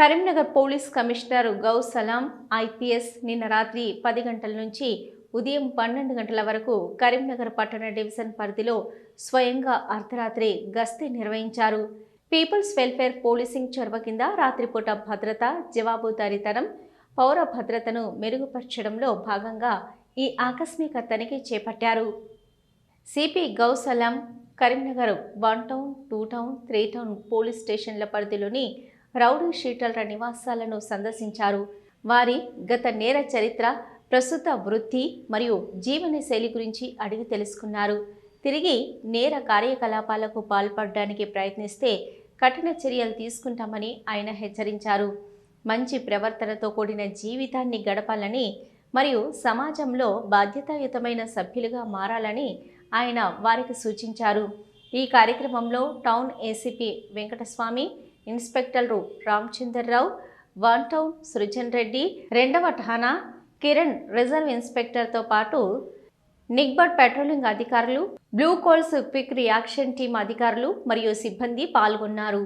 Karimnagar police commissioner గౌ సలాం IPS నిన్న రాత్రి పది గంటల నుంచి ఉదయం పన్నెండు గంటల వరకు కరీంనగర్ పట్టణ డివిజన్ పరిధిలో స్వయంగా అర్ధరాత్రి గస్తీ నిర్వహించారు. పీపుల్స్ వెల్ఫేర్ పోలీసింగ్ చొరవ కింద రాత్రిపూట భద్రత జవాబుదారీతనం పౌర భద్రతను మెరుగుపరచడంలో భాగంగా ఈ ఆకస్మిక తనిఖీ చేపట్టారు. CP Gausalam Karimnagar one town two town three town police స్టేషన్ల పరిధిలోని రౌడీ షీటర్ల నివాసాలను సందర్శించారు. వారి గత నేర చరిత్ర ప్రస్తుత వృత్తి మరియు జీవనశైలి గురించి అడిగి తెలుసుకున్నారు. తిరిగి నేర కార్యకలాపాలకు పాల్పడడానికి ప్రయత్నిస్తే కఠిన చర్యలు తీసుకుంటామని ఆయన హెచ్చరించారు. మంచి ప్రవర్తనతో కూడిన జీవితాన్ని గడపాలని మరియు సమాజంలో బాధ్యతాయుతమైన సభ్యులుగా మారాలని ఆయన వారికి సూచించారు. ఈ కార్యక్రమంలో టౌన్ ఏసీపీ వెంకటస్వామి ఇన్స్పెక్టర్లు రామచందర్రావు వన్ టౌన్ సృజన్ రెడ్డి రెండవ ఠానా కిరణ్ రిజర్వ్ ఇన్స్పెక్టర్తో పాటు నిగ్బట్ పెట్రోలింగ్ అధికారులు blue colts quick reaction team అధికారులు మరియు సిబ్బంది పాల్గొన్నారు.